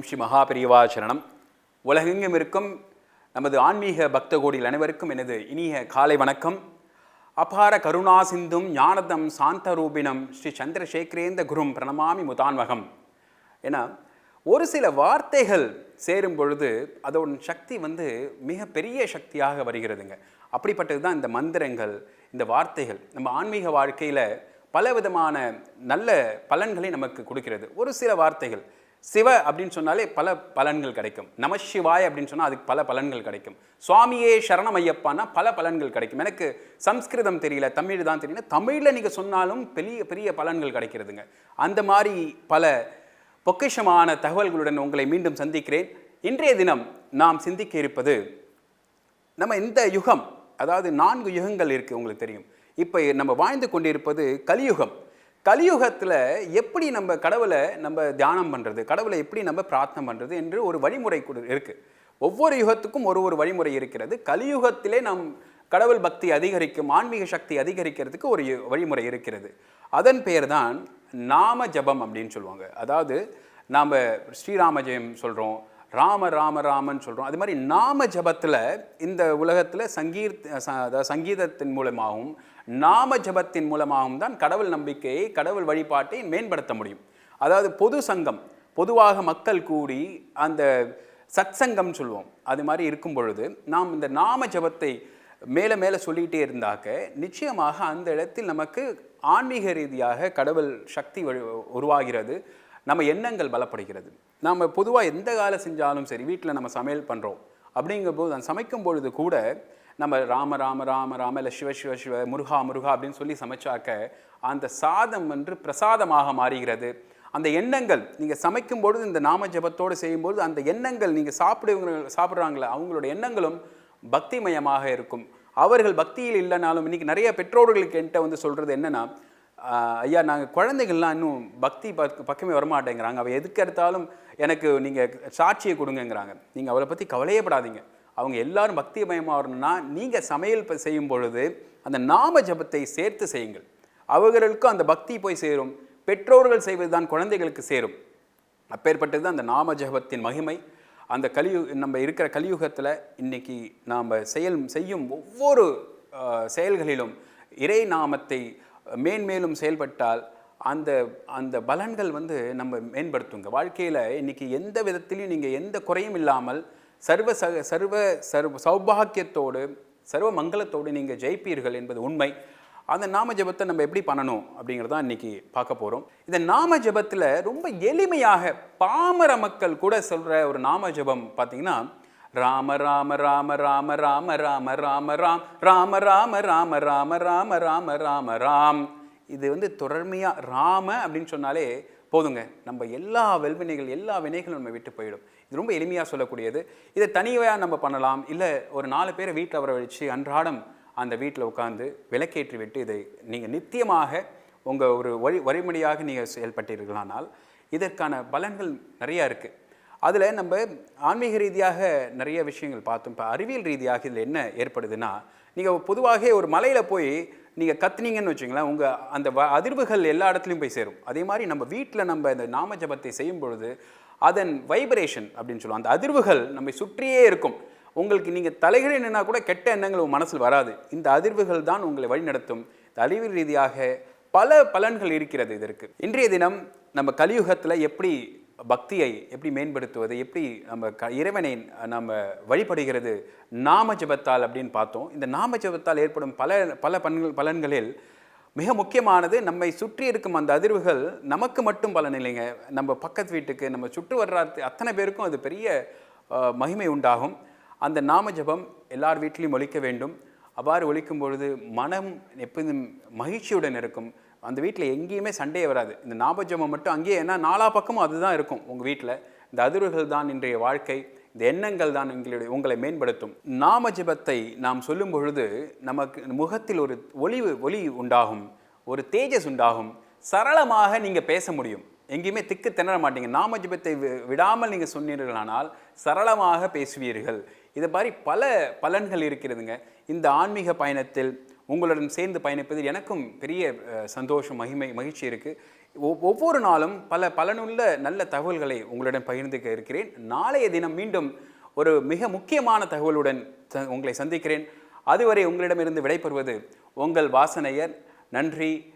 ஓம் ஸ்ரீ மகாபிரிவா சரணம் உலகெங்கும் இருக்கும் நமது ஆன்மீக பக்த கோடிகள் அனைவருக்கும் எனது இனிய காலை வணக்கம். அபார கருணா சிந்தும் ஞானதம் சாந்த ரூபினம் ஸ்ரீ சந்திரசேகரேந்த குரும் பிரணமாமி முதான்வகம். ஏன்னா ஒரு சில வார்த்தைகள் சேரும் பொழுது அதோட சக்தி வந்து மிக பெரிய சக்தியாக வருகிறதுங்க. அப்படிப்பட்டது தான் இந்த மந்திரங்கள் இந்த வார்த்தைகள் நம்ம ஆன்மீக வாழ்க்கையில் பலவிதமான நல்ல பலன்களை நமக்கு கொடுக்கிறது. ஒரு சில வார்த்தைகள் சிவ அப்படின்னு சொன்னாலே பல பலன்கள் கிடைக்கும். நம சிவாய் அப்படின்னு சொன்னால் அதுக்கு பல பலன்கள் கிடைக்கும். சுவாமியே சரணம் ஐயப்பான்னா பல பலன்கள் கிடைக்கும். எனக்கு சம்ஸ்கிருதம் தெரியல தமிழ் தான் தெரியல. தமிழில் நீங்கள் சொன்னாலும் பெரிய பெரிய பலன்கள் கிடைக்கிறதுங்க. அந்த மாதிரி பல பொக்கிஷமான தகவல்களுடன் உங்களை மீண்டும் சந்திக்கிறேன். இன்றைய தினம் நாம் சிந்திக்க இருப்பது நம்ம இந்த யுகம் அதாவது நான்கு யுகங்கள் இருக்குது உங்களுக்கு தெரியும். இப்போ நம்ம வாழ்ந்து கொண்டிருப்பது கலியுகம். கலியுகத்தில் எப்படி நம்ம கடவுளை நம்ம தியானம் பண்ணுறது கடவுளை எப்படி நம்ம பிரார்த்தனை பண்ணுறது என்று ஒரு வழிமுறை கூட இருக்குது ஒவ்வொரு யுகத்துக்கும் ஒரு ஒரு வழிமுறை இருக்கிறது. கலியுகத்திலே நம் கடவுள் பக்தி அதிகரிக்கும் ஆன்மீக சக்தி அதிகரிக்கிறதுக்கு ஒரு யு- வழிமுறை இருக்கிறது. அதன் பெயர் தான் நாம ஜபம் அப்படின்னு சொல்லுவாங்க. அதாவது நாம் ஸ்ரீராம ஜெயம் சொல்கிறோம் ராம ராம ராமன் சொல்கிறோம் அது மாதிரி நாம ஜபத்தில் இந்த உலகத்தில் சங்கீர் அதாவது சங்கீதத்தின் மூலமாகவும் நாம ஜபத்தின் மூலமாகவும் தான் கடவுள் நம்பிக்கையை கடவுள் வழிபாட்டை மேம்படுத்த முடியும். அதாவது பொது சங்கம் பொதுவாக மக்கள் கூடி அந்த சத்சங்கம் சொல்லுவோம் அது மாதிரி இருக்கும் பொழுது நாம் இந்த நாம ஜபத்தை மேலே மேலே சொல்லிகிட்டே இருந்தாக்க நிச்சயமாக அந்த இடத்தில் நமக்கு ஆன்மீக ரீதியாக கடவுள் சக்தி வழி- உருவாகிறது. நம்ம எண்ணங்கள் பலப்படுகிறது. நாம் பொதுவாக எந்த காலை செஞ்சாலும் சரி வீட்டில் நம்ம சமையல் பண்ணுறோம் அப்படிங்கும்போது அந்த சமைக்கும் பொழுது கூட நம்ம ராம ராம ராம ராம இல்லை சிவ சிவ சிவ முருகா முருகா அப்படின்னு சொல்லி சமைச்சாக்க அந்த சாதம் என்று பிரசாதமாக மாறுகிறது. அந்த எண்ணங்கள் நீங்கள் சமைக்கும் பொழுது இந்த நாம ஜபத்தோடு செய்யும்போது அந்த எண்ணங்கள் நீங்கள் சாப்பிடுவங்க சாப்பிட்றாங்களே அவங்களோட எண்ணங்களும் பக்திமயமாக இருக்கும். அவர்கள் பக்தியில் இல்லைனாலும் இன்னைக்கு நிறைய பெற்றோர்களுக்கு என்கிட்ட வந்து சொல்கிறது என்னென்னா ஐயா நாங்கள் குழந்தைகள்லாம் இன்னும் பக்தி பக் பக்கமே வரமாட்டேங்கிறாங்க. அவள் எதுக்கு எடுத்தாலும் எனக்கு நீங்கள் சாட்சியை கொடுங்கங்கிறாங்க. நீங்கள் அவளை பற்றி கவலையே படாதீங்க அவங்க எல்லாரும் பக்தி வரணும்னா நீங்கள் சமையல் செய்யும் பொழுது அந்த நாம ஜபத்தை சேர்த்து செய்யுங்கள். அவர்களுக்கும் அந்த பக்தி போய் சேரும். பெற்றோர்கள் செய்வது தான் குழந்தைகளுக்கு சேரும். அப்பேற்பட்டது தான் அந்த நாம ஜபத்தின் மகிமை. அந்த கலியு நம்ம இருக்கிற கலியுகத்தில் இன்றைக்கி நாம் செயல் செய்யும் ஒவ்வொரு செயல்களிலும் இறை நாமத்தை மேன்மேலும் செயல்பட்டால் அந்த அந்த பலன்கள் வந்து நம்ம மேம்படுத்துங்க. வாழ்க்கையில் இன்னைக்கு எந்த விதத்திலையும் நீங்கள் எந்த குறையும் இல்லாமல் சர்வ ச சர்வ சர்வ சௌபாக்கியத்தோடு சர்வ மங்களத்தோடு நீங்கள் ஜெயிப்பீர்கள் என்பது உண்மை. அந்த நாம ஜெபத்தை நம்ம எப்படி பண்ணணும் அப்படிங்கிறத இன்றைக்கி பார்க்க போகிறோம் இந்த நாம ஜெபத்தில் ரொம்ப எளிமையாக பாமர மக்கள் கூட சொல்கிற ஒரு நாம ஜெபம் பார்த்தீங்கன்னா ராம ராம ராம ராம ராம ராம ராம ராம் ராம ராம ராம ராம ராம ராம ராம ராம் இது வந்து தொடர்மையாக ராம அப்படின்னு சொன்னாலே போதுங்க நம்ம எல்லா வெல்வினைகள் எல்லா வினைகளும் நம்ம விட்டு போயிடும் இது ரொம்ப எளிமையாக சொல்லக்கூடியது இதை தனியாக நம்ம பண்ணலாம் இல்லை ஒரு நாலு பேரை வீட்டில் வரவழைச்சு அன்றாடம் அந்த வீட்டில் உட்காந்து விளக்கேற்றி விட்டு இதை நீங்கள் நித்தியமாக உங்கள் ஒரு வழி வழிமுறையாக நீங்கள் செயல்பட்டீர்களானால் இதற்கான பலன்கள் நிறையா இருக்குது அதில் நம்ம ஆன்மீக ரீதியாக நிறைய விஷயங்கள் பார்த்தோம். இப்போ அறிவியல் ரீதியாக இதில் என்ன ஏற்படுதுன்னா நீங்கள் பொதுவாக ஒரு மலையில் போய் நீங்கள் கத்துனீங்கன்னு வச்சுங்களேன் உங்கள் அந்த வ அதிர்வுகள் எல்லா இடத்துலையும் போய் சேரும். அதே மாதிரி நம்ம வீட்டில் நம்ம இந்த நாம ஜபத்தை செய்யும் பொழுது அதன் வைப்ரேஷன் அப்படின்னு சொல்லுவோம். அந்த அதிர்வுகள் நம்மை சுற்றியே இருக்கும். உங்களுக்கு நீங்கள் தலைகளை நின்னா கூட கெட்ட எண்ணங்கள் உங்கள் மனசில் வராது. இந்த அதிர்வுகள் தான் உங்களை வழிநடத்தும். இந்த அறிவியல் ரீதியாக பல பலன்கள் இருக்கிறது இதற்கு. இன்றைய தினம் நம்ம கலியுகத்தில் எப்படி பக்தியை எப்படி மேம்படுத்துவது எப்படி நம்ம க இறைவனை நம்ம வழிபடுகிறது நாம ஜபத்தால் அப்படின்னு பார்த்தோம். இந்த நாம ஜபத்தால் ஏற்படும் பல பல பலன்கள் பலன்களில் மிக முக்கியமானது நம்மை சுற்றி இருக்கும் அந்த அதிர்வுகள் நமக்கு மட்டும் பலன் இல்லைங்க. நம்ம பக்கத்து வீட்டுக்கு நம்ம சுற்று வர்ற அத்தனை பேருக்கும் அது பெரிய மகிமை உண்டாகும். அந்த நாம ஜபம் எல்லார் வீட்டிலையும் ஒழிக்க வேண்டும். அவ்வாறு ஒழிக்கும் பொழுது மனம் எப்போதும் மகிழ்ச்சியுடன் இருக்கும். அந்த வீட்டில் எங்கேயுமே சண்டையே வராது. இந்த நாமஜபம் மட்டும் அங்கேயே ஏன்னா நாலா பக்கமும் அதுதான் இருக்கும் உங்கள் வீட்டில் இந்த அதிர்வுகள் தான் இன்றைய வாழ்க்கை. இந்த எண்ணங்கள் தான் உங்களுடைய உங்களை மேம்படுத்தும். நாம ஜபத்தை நாம் சொல்லும் பொழுது நமக்கு முகத்தில் ஒரு ஒளிவு ஒளி உண்டாகும். ஒரு தேஜஸ் உண்டாகும். சரளமாக நீங்கள் பேச முடியும். எங்கேயுமே திக்கு திணற மாட்டீங்க. நாம ஜபத்தை வி- விடாமல் நீங்கள் சொன்னீர்களானால் சரளமாக பேசுவீர்கள். இதை மாதிரி பல பலன்கள் இருக்கிறதுங்க. இந்த ஆன்மீக பயணத்தில் உங்களுடன் சேர்ந்து பயணிப்பதில் எனக்கும் பெரிய சந்தோஷம் மகிமை மகிழ்ச்சி இருக்குது ஒவ்வொரு நாளும் பல பலனுள்ள நல்ல தகவல்களை உங்களுடன் பகிர்ந்துக்க இருக்கிறேன். நாளைய தினம் மீண்டும் ஒரு மிக முக்கியமான தகவலுடன் ச- உங்களை சந்திக்கிறேன். அதுவரை உங்களிடமிருந்து விடைபெறுவது உங்கள் வாசனையர். நன்றி.